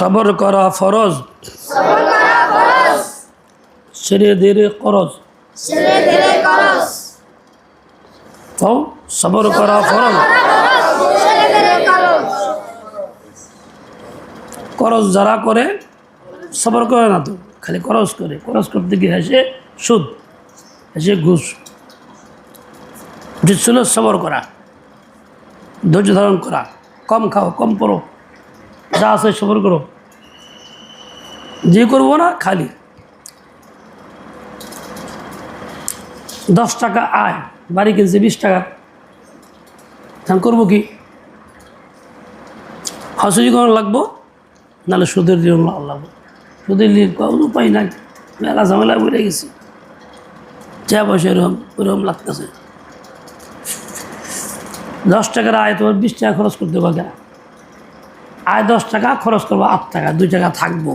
সবর করা ফরজ ছেড়ে দেরে করজ কও সবর করা ফরজ করজ যারা করে সবর করে না তো খালি করজ করে করজ করতে গিয়ে হেসে সুদ হেসে ঘুষ উচিত ছিল সবর করা ধৈর্য ধারণ করা কম খাও কম পড়ো যা আছে সবর করো। যে করব না, খালি। দশ টাকা আয়, বাড়ি কিনছে, বিশ টাকা। ধান করব কি? হাসুজি করার লাগবো, নাহলে সুদের ঋণ লাগবো সুদের ঋণ উপায় নাই, মেলা ঝামেলা বেড়ে গেছি। যা পয়সা এরকম, ওরকম লাগতেছে। দশ টাকার আয় তোমার বিশ টাকা খরচ করতে পারবে না আয় দশ টাকা, খরচ করব আট টাকা, দুই টাকা থাকব।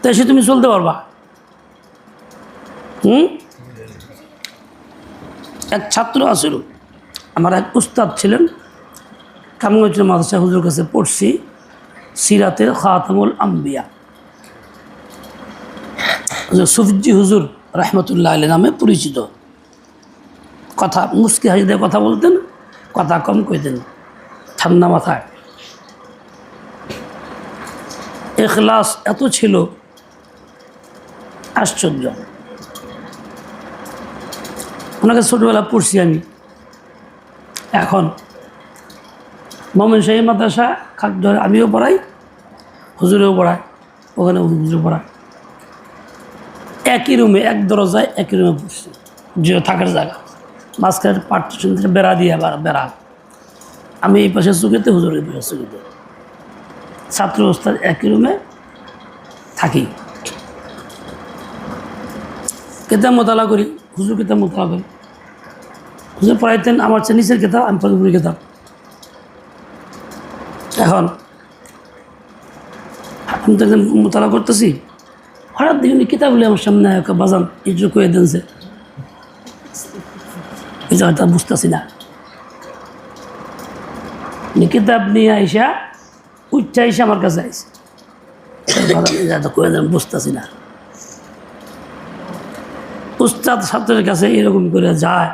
তো এসে তুমি চলতে পারবা। হুম? এক ছাত্র আছিল, আমার এক উস্তাদ ছিলেন। কামগঞ্জ মাদ্রাসা হুজুর কাছে পড়ছি, সিরাতে খাতামুল আম্বিয়া। সুফজি হুজুর রহমতুল্লাহ আলী নামে পরিচিত। কথা মুস্কি হাজিদের কথা বলতেন, কথা কম কইতেন। ঠান্ডা মাথায়। এখলাস এত ছিল, আশ্চর্য। ওনাকে ছোটোবেলা পড়ছি আমি। এখন মোমেন শাহী মাদ্রাসা ধরে আমিও পড়াই, হুজুরেও পড়াই, ওখানে হুজুর পড়ায় একই রুমে, এক দরজায় একই রুমে পড়ছি যে থাকার জায়গা। মাঝখানে পার্টিশন থেকে বেড়া দিয়ে আবার বেড়া। আমি এই পাশে চুকিতে হুজুর এই পাশে চুকিতে ছাত্র অবস্থার একই রুমে থাকি। কেতাব মোতালা করি, হুজুর কেতাব মোতালা করি। হুজুর পড়াইতেন, আমার চেয়ে নিচের কেতাব, আমি পড়ি কেতাব। এখন আমি তো একদম মোতালা করতেছি, হঠাৎ দেখুন কিতাবগুলি আমার সামনে একটা বাজান যে কয়ে দেনছে এই জায়গাটা বুঝতেছি না। কিতাব নিয়ে আইসা উচ্চা আইসা আমার কাছে আইসে কয়ে দেন, বুঝতেছি না। উস্তাদ ছাত্রের কাছে এরকম করে যায়।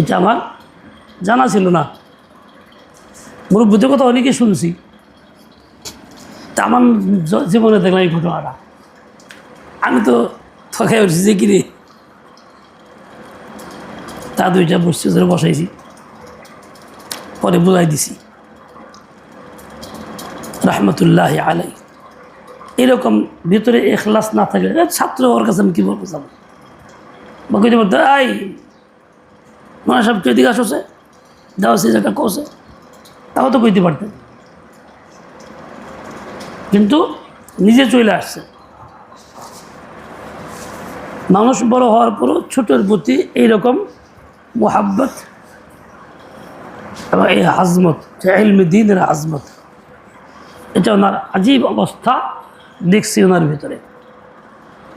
এটা আমার জানা ছিল না। মুরব্বীদের কথা অনেকে শুনছি। তা আমার জীবনে দেখলাম এই ঘটনাটা। আমি তো থকাই উঠছি, যে কিরে তা দুইটা বসছি, ধরে বসাইছি। পরে বুঝাই দিছি। রহমতুল্লাহ আলাই এরকম ভিতরে এখলাস না থাকলে ছাত্র ওর কাছে আমি কী বলব যাব বা কইতে বলতে আই মনে সব কেউ দিকে আসছে? দাও সে জায়গা কষে তাও তো কইতে পারতেন। কিন্তু নিজে চলে আসছে। মানুষ বড় হওয়ার পরও ছোটোর প্রতি এইরকম মোহাব্বত এবং এই আজমত যে এলমে দিনের আজমত এটা ওনার আজীব অবস্থা, দেখছি ওনার ভিতরে।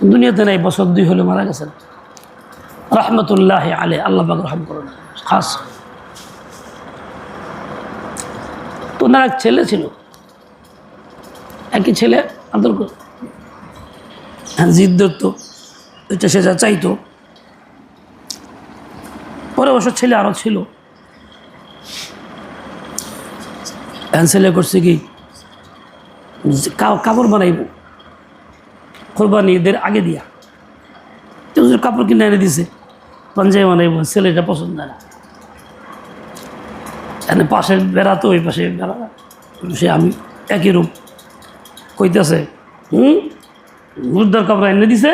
দুনিয়াতে নাই, বছর দুই হলে মারা গেছেন। রহমতুল্লাহ আলে আল্লাহ রহম করুন। খাস। তো ওনার এক ছেলে ছিল। একই ছেলে আদর হ্যাঁ জিদ ধরতো এটা সে যা চাইতো। পরে অবশ্য ছেলে আরও ছিল। হ্যাঁ ছেলে করছে কা- কাপড় বানাইব। কোরবানি ঈদের আগে দিয়া। তো কাপড় কিনে এনে দিছে। পাঞ্জাবি বানাইব, ছেলেটা পছন্দ না। এনে পাশের বেড়া তো, ওই পাশে বেড়া। সে আমি একই রূপ। কইতেছে, হুম? মুর্দার কাপড় এনে দিছে?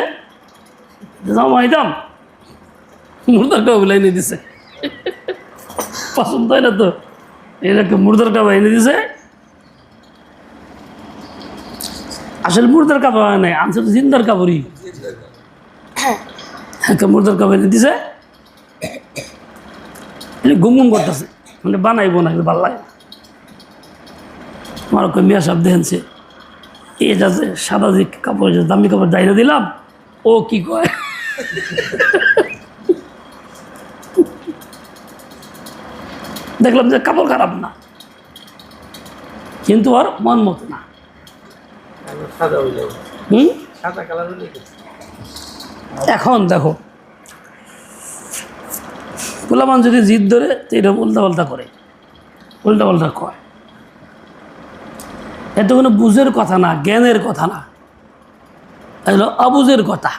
যাও মাইদাম মুর্দার কাপড় এনে দিছে। পছন্দ হয় না তো। এরকম মুর্দার কাপড় এনে দিছে। আসলে মুর্দার কাপড় হয় নাই, আনছে তো জিন্দার কাপড়ই। একটা মুর্দার কাপড় দিছে। গুম গুম করতেছে। মানে বানাইবো না ভালো লাগে আমার কই মিয়া সাহেব দেখেনছে এটা যে সাদা যে কাপড় দামি কাপড় দাইরে দিলাম, ও কি কয়? দেখলাম যে কাপড় খারাপ না। কিন্তু ওর মন মতো না। হয়ে হুম? এখন দেখো। পোলামান যদি জিদ ধরে তো এরকম উল্টা পাল্টা করে। উল্টা পাল্টা কয়। এত কোনো বুঝের কথা না জ্ঞানের কথা না। এগুলো অবুঝের কথা।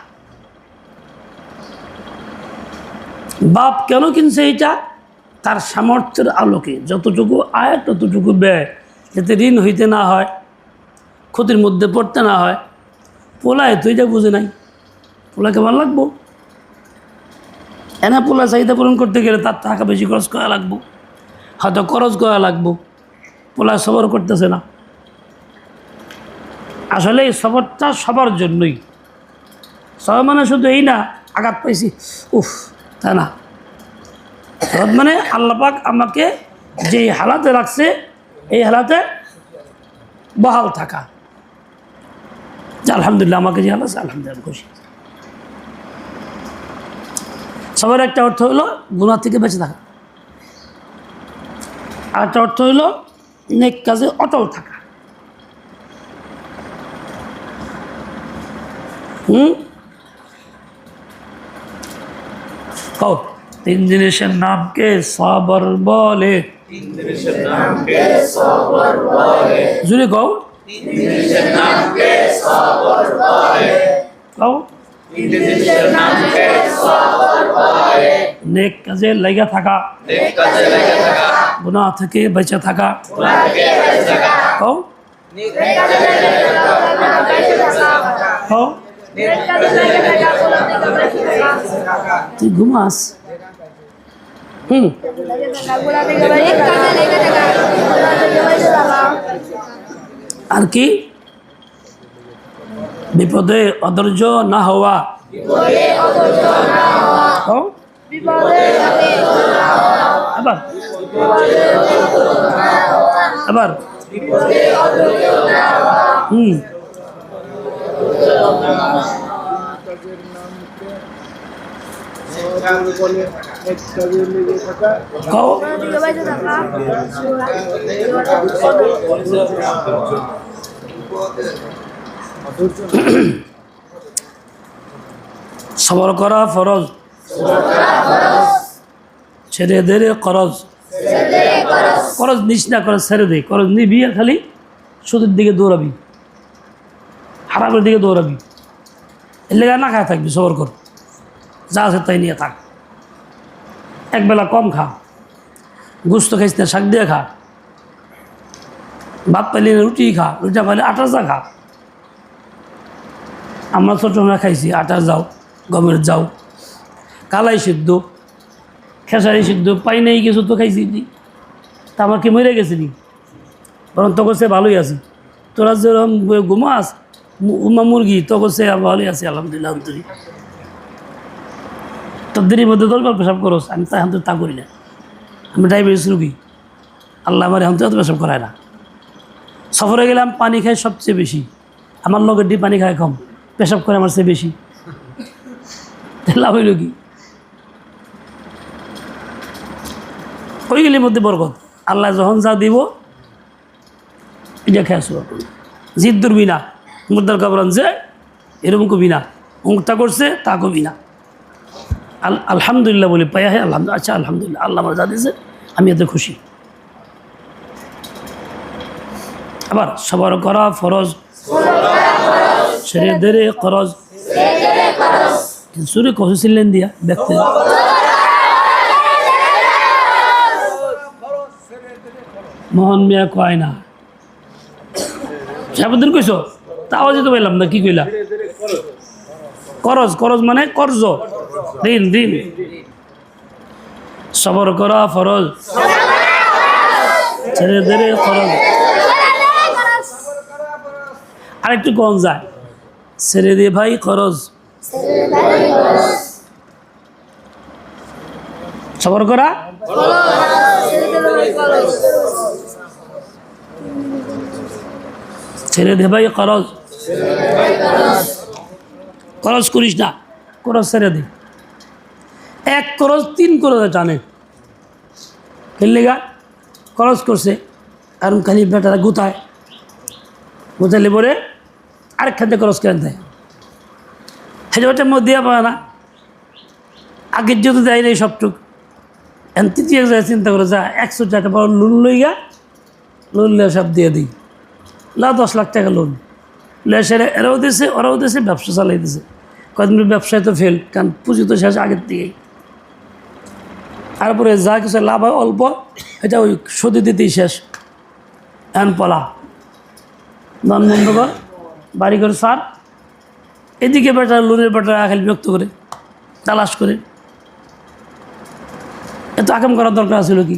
বাপ কেন কিনছে এইটা? তার সামর্থ্যের আলোকে। যতটুকু আয় ততটুকু ব্যয়। যাতে ঋণ হইতে না হয়। ক্ষতির মধ্যে পড়তে না হয়। পোলায় তো এটা বুঝে নাই। পোলাকে ভালো লাগবো? এনা পোলা চাহিদা পূরণ করতে গেলে তার টাকা বেশি খরচ করা লাগবো। হয়তো খরচ করা লাগবো। পোলা সবর করতেছে না। আসলে এই সবরটা সবার জন্যই। সবার মানে শুধু এই না, আঘাত পাইছি। উফ, তা না। সবর মানে আল্লাপাক আমাকে যেই হালাতে রাখছে, এই হালাতে বহাল থাকা। যে আলহামদুলিল্লাহ আমাকে হালাতে আলহামদুলিল্লাহ খুশি সবার একটা অর্থ হলো গুণা থেকে বেঁচে থাকা। আর একটা অর্থ হলো নেক কাজে অটল থাকা। হুম? কও তিন জিনিসের নামকে সবর বলে। জুড়ে কও। কও নেক কাজে লেগে থাকা গুনাহ থেকে বেঁচে থাকা কও কও তুই ঘুমাস হুম আর কি বিপদে অধৈর্য না হওয়া। আবার। আবার। হুম। কও। সবর করা ফরজ। ছেড়ে দেরে করজ। করজ নিস না, করজ ছেড়ে দে। করজ নিবি আর খালি, সুদের দিকে দৌড়াবি। হারামের দিকে দৌড়াবি। এর লেগে না খায় থাকবি, সবর কর। যা আছে তাই নিয়ে থাক। একবেলা কম খা। গুস্ত খাইস না, শাক দিয়ে খা। ভাত পাইলে রুটি খা, রুটি পাইলে আটা যা খা। আমরা ছোটবেলা খাইছি আটা যাও গমের যাও কালাই সিদ্ধ, খেসারি সিদ্ধ, পাই নাই কিছু তো খাইছি নি। তা আমার কি মরে গেছে নি? বরং তো সে ভালোই আছে। তোরা যেরকম ঘুমাস উমা মুরগি, তো সে ভালোই আছে, আলহামদুলিল্লাহ অন্তরি তদ্দিনের মধ্যে দরকার পেশাব করস, আমি তাই হাতে তা করি না। আমি ডায়াবেটিস রুগী। আল্লাহ আমার হাতে তো পেশাব করায় না। সফরে গেলাম, পানি খাই সবচেয়ে বেশি। আমার লগের ডি পানি খায় কম। পেশাব করে আমার চেয়ে বেশি। লাভ হইল কি? ওই গেলির মধ্যে বরকত। আল্লাহ যখন যা দিব, এটা খেয়ে শুরু করবি জিদ ধরবি না মুদ্রার কাবরান যে এরকম কবি না। মুক্তা করছে, তা কবি না। আল আলহামদুলিল্লাহ বলে পাইয়া হ্যাঁ আলহামদুলিল্লাহ আচ্ছা আলহামদুলিল্লাহ, আল্লাহ আমার যা দিয়েছে, আমি এতে খুশি। আবার সবার করা ফরজ। দেরে খরচ। সুরে কষেছিলেন দিয়া ব্যক্তি। মোহন মিয়া কয় না। সাহেবুদ্দিন কইস তাও যেতে পাইলাম না, কি কইলা? করজ করজ মানে কর্জ। ঋণ ঋণ সবর করা ফরজ। ছেড়ে দেরে খরচ। আরেকটু কম যায়? ছেড়ে দে ভাই খরচ। সবর করা। ছেড়ে দে ভাই খরচ। খরচ করিস না, খরচ ছেড়ে দে। এক খরচ, তিন খরচ টানে খেললে গা, খরচ করছে। কারণ খালি বেটারা গুতায়। গুতাইলে পরে আরেক থেকে খরচ করে দেয় হেজবারটার মধ্যে দেওয়া পায় না। আগের যত দেয় নাই সবটুক। এখন তৃতীয় চিন্তা করে, যা, একশো টাকা বড় লোন লই গা লোন লিয়ে সব দিয়ে দিই। লা দশ লাখ টাকা লোন। লিয়ে সেরা এরাও দিয়েছে ওরাও দিয়েছে ব্যবসা চালাই দিয়েছে কদিন ব্যবসায় তো ফেল কারণ পুঁজি তো শেষ আগের থেকেই তারপরে যা কিছু লাভ হয় অল্প, এটা ওই সদি দিতেই শেষ। এন পলা নন বন্ধ কর। বাড়ি করে সার। এদিকে বেটা লোনের বেটা খালি বিরক্ত করে তালাশ করে। এত আকাম করার দরকার ছিল কি?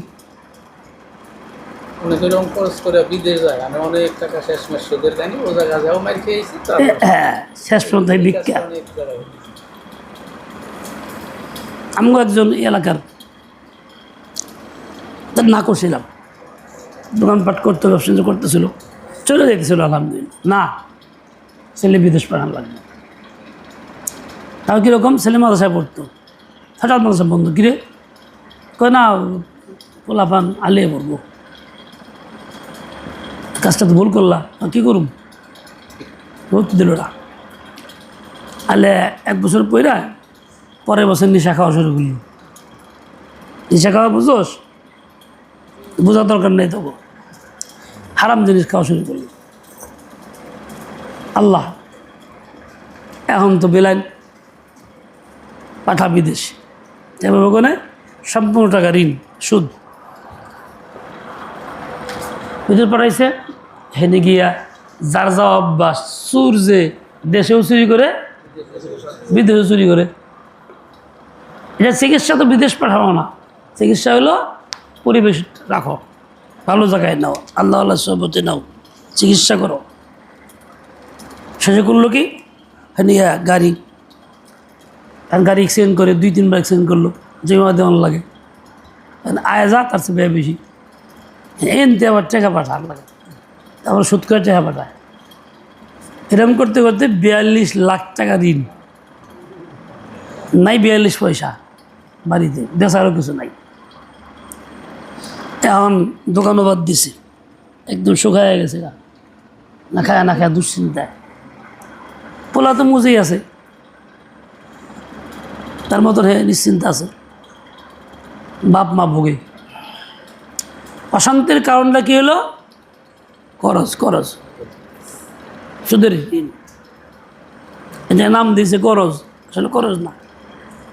শেষ হ্যাঁ পর্যন্ত ভিক্ষা। একজন এলাকার তার না করছিলাম। দোকানপাট করতে ব্যবসা করতেছিল চলে যেতেছিল আলহামদুলিল্লাহ। না ছেলে বিদেশ পাঠান লাগবে তাও কীরকম? ছেলে মাদ্রাসায় পড়তো। হঠাৎ মাদ্রাসা বন্ধ। কিরে? কয়, না, পোলাপান আলিয়ে পড়ব। কাজটা তো ভুল করলা। কী করুম? ভর্তি দিল না আলে এক বছর পইরা পরের বছর নিশা খাওয়া শুরু করলি। নিশা খাওয়া বুঝোস? বোঝার দরকার নেই তবু। হারাম জিনিস খাওয়া শুরু করলি। আল্লাহ। এখন তো বেলাইন পাঠা বিদেশ এবার ওখানে সম্পূর্ণ টাকা ঋণ, সুদ। বিদেশ পাঠাইছে, হেনে গিয়া যার যাওয়া অভ্যাস, চুর যে দেশেও চুরি করে, বিদেশেও চুরি করে। এটা চিকিৎসা তো বিদেশ পাঠাবো না। চিকিৎসা হলো পরিবেশ রাখো, ভালো জায়গায় নাও, আল্লাহ আল্লাহ সবতে নাও, চিকিৎসা করো। শেষে করল কি? নিয়ে গাড়ি, আর গাড়ি এক্সিডেন্ট করে, দুই, তিনবার এক্সিডেন্ট করল। যে জমা দেওয়ার লাগে। আয় যা, তার চেয়ে ব্যয় বেশি। এনতে আবার টাকা পাঠার লাগে। তারপর সুদ করে টাকা পাঠায়। এরকম করতে করতে বিয়াল্লিশ লাখ টাকা ঋণ। নাই বিয়াল্লিশ পয়সা বাড়িতে, বেচারও কিছু নাই। এখন দোকানও বাদ দিছে। একদম শুকায় গেছে না খায় না খায় দুশ্চিন্তায়। পোলা তো মুজেই আছে। তার মতন হ্যাঁ নিশ্চিন্ত আছে। বাপ মা ভোগে। অশান্তির কারণটা কী হলো? করজ করজ সুদের ঋণ। এটা নাম দিয়েছে করজ আসলে করজ না।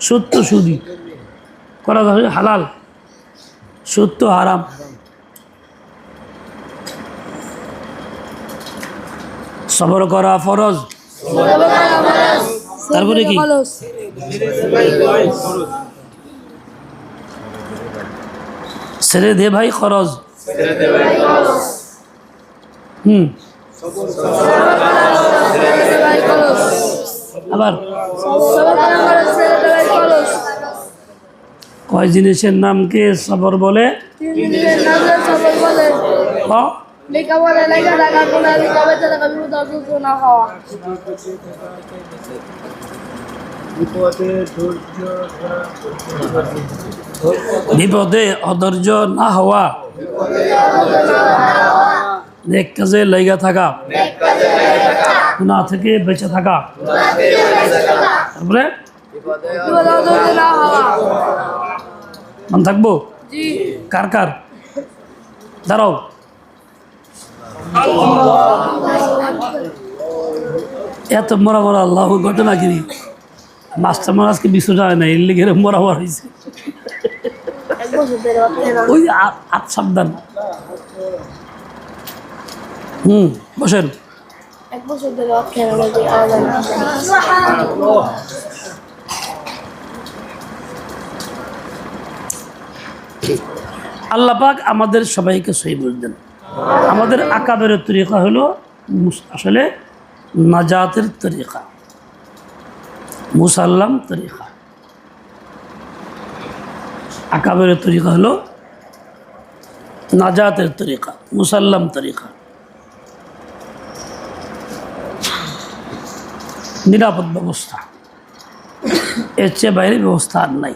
সুদ তো সুদি করজ হচ্ছে হালাল। সুদ তো হারাম। সবর করা ফরজ। তারপরে কি? ছেড়ে দে ভাই খরচ। হুম। আবার? কয় জিনিসের নামকে সবর বলে? লেখাপড়া লেখা টাকা কোনা লেখা বেচা টাকা বিপদ অসুস্থ না হওয়া বিপদে অধৈর্য না হওয়া নেক কাজে লেগে থাকা গুণা থেকে বেঁচে থাকা তারপরে মন থাকব কার কার দাঁড়াও এত মরা মরা আল্লাহ ঘটনা কিনি মাস্টার মহারাজকে বিশ্ব যায় না? এর লেগে মরা মরা হয়েছে ওই আ- আত সাবধান। হুম বসেন। এক বছর ধরে অর্থের নদী আওয়াজ আল্লাহ পাক আমাদের সবাইকে সহি বুঝলেন আমাদের আকাবের তরিকা হলো আসলে নাজাতের তরিকা। মুসাল্লাম তরিকা। আকাবের তরিকা হলো নাজাতের তরিকা, মুসাল্লাম তরিকা। নিরাপদ ব্যবস্থা। এর চেয়ে বাইরে ব্যবস্থা আর নাই।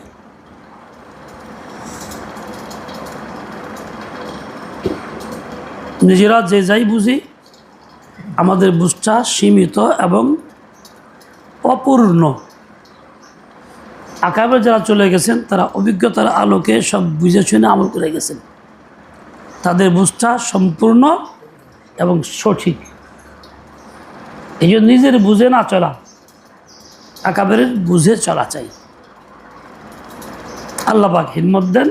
নিজেরা যে যাই বুঝি, আমাদের বুঝটা সীমিত এবং অপূর্ণ। আকাবে যারা চলে গেছেন, তারা অভিজ্ঞতার আলোকে সব বুঝে শুনে আমল করে গেছেন। তাদের বুঝটা সম্পূর্ণ এবং সঠিক। এই জন্য নিজের বুঝে না চলা, আকাবের বুঝে চলা চাই। আল্লাহ পাক হিম্মত দেন